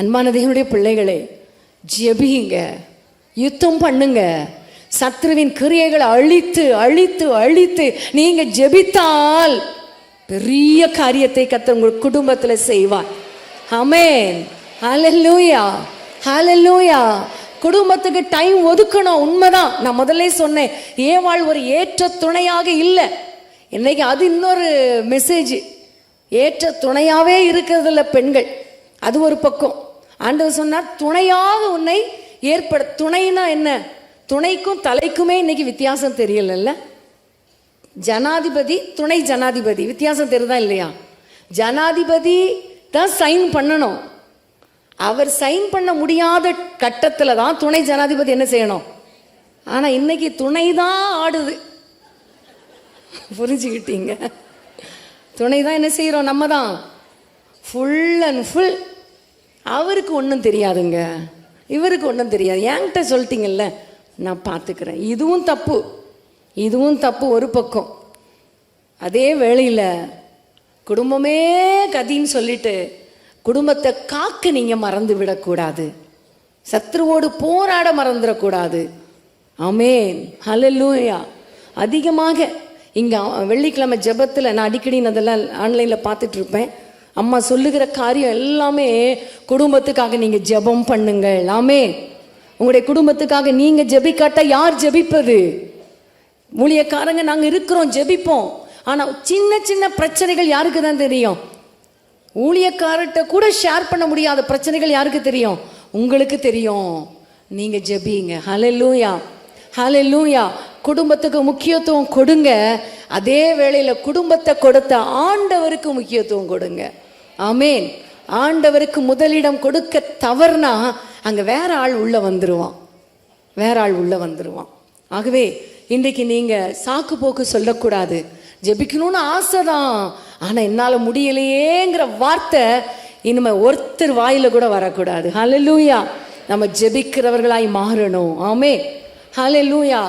அன்பான தேவனுடைய பிள்ளைகளே ஜெபிங்க யுத்தம் பண்ணுங்க. சத்ருவின் கிரியைகளை அழித்து அழித்து அழித்து நீங்க ஜெபித்தால் பெரிய காரியத்தை கத்த உங்கள் குடும்பத்தில் செய்வார். அமேன் ஹலலூயா ஹalleluya குடும்பத்துக்கு டைம் ஒதுக்கணும் உண்மைதான். நான் முதல்ல சொன்னேன் ஏவாள் ஒரு ஏற்ற துணையாக இல்லை. இன்னைக்கு அது இன்னொரு மெசேஜ் ஏற்ற துணையாகவே இருக்கிறதில்ல பெண்கள். அது ஒரு பக்கம். ஆண்டவர் சொன்னார் துணையாக உன்னை ஏற்பட துணைனா என்ன? துணைக்கும் தலைக்குமே இன்னைக்கு வித்தியாசம் தெரியலல்ல? ஜனாதிபதி துணை ஜனாதிபதி. வித்தியாசம் தெரியுதா இல்லையா? ஜனாதிபதி தான் சைன் பண்ணணும். அவர் சைன் பண்ண முடியாத கட்டத்தில் தான் துணை ஜனாதிபதி என்ன செய்யணும்? ஆனால் இன்னைக்கு துணை தான் ஆடுது. புரிஞ்சுக்கிட்டீங்க? துணை தான் என்ன செய்கிறோம் நம்ம தான். ஃபுல் அண்ட் ஃபுல் அவருக்கு ஒன்றும் தெரியாதுங்க. இவருக்கு ஒன்றும் தெரியாது. என்கிட்ட சொல்லிட்டீங்கல்ல நான் பார்த்துக்கிறேன் இதுவும் தப்பு. இதுவும் தப்பு ஒரு பக்கம். அதே வேளையில் குடும்பமே கதின்னு சொல்லிட்டு குடும்பத்தை காக்க நீங்கள் மறந்து விடக்கூடாது. சத்ருவோடு போராட மறந்துடக்கூடாது. அமேன் ஹலல்லூயா அதிகமாக இங்கே வெள்ளிக்கிழமை ஜெபத்தில் நான் அடிக்கடி அதெல்லாம் ஆன்லைனில் பார்த்துட்ருப்பேன் அம்மா சொல்லுகிற காரியம் எல்லாமே குடும்பத்துக்காக நீங்கள் ஜெபம் பண்ணுங்கள். எல்லாமே உங்களுடைய குடும்பத்துக்காக நீங்கள் ஜெபிக்காட்டால் யார் ஜெபிப்பது? மூலியக்காரங்க நாங்கள் இருக்கிறோம் ஜெபிப்போம். ஆனால் சின்ன சின்ன பிரச்சனைகள் யாருக்கு தான் தெரியும்? ஊழியக்காரர்கிட்ட கூட ஷேர் பண்ண முடியாத பிரச்சனைகள் யாருக்கு தெரியும்? உங்களுக்கு தெரியும். நீங்க ஜெபிங்க. ஹலலூயா ஹலலூயா குடும்பத்துக்கு முக்கியத்துவம் கொடுங்க. அதே வேளையில குடும்பத்தை கொடுத்த ஆண்டவருக்கு முக்கியத்துவம் கொடுங்க. ஆமேன். ஆண்டவருக்கு முதலிடம் கொடுக்க தவறுனா அங்கே வேற ஆள் உள்ள வந்துடுவான் வேற ஆள் உள்ள வந்துடுவான் ஆகவே இன்றைக்கு நீங்கள் சாக்கு போக்கு சொல்லக்கூடாது. ஜெபிக்கணும்னு ஆசை தான் ஆனால் என்னால் முடியலையேங்கிற வார்த்தை இனிமே ஒருத்தர் வாயில் கூட வரக்கூடாது. ஹலலூயா நம்ம ஜெபிக்கிறவர்களாய் மாறணும். ஆமே லூயா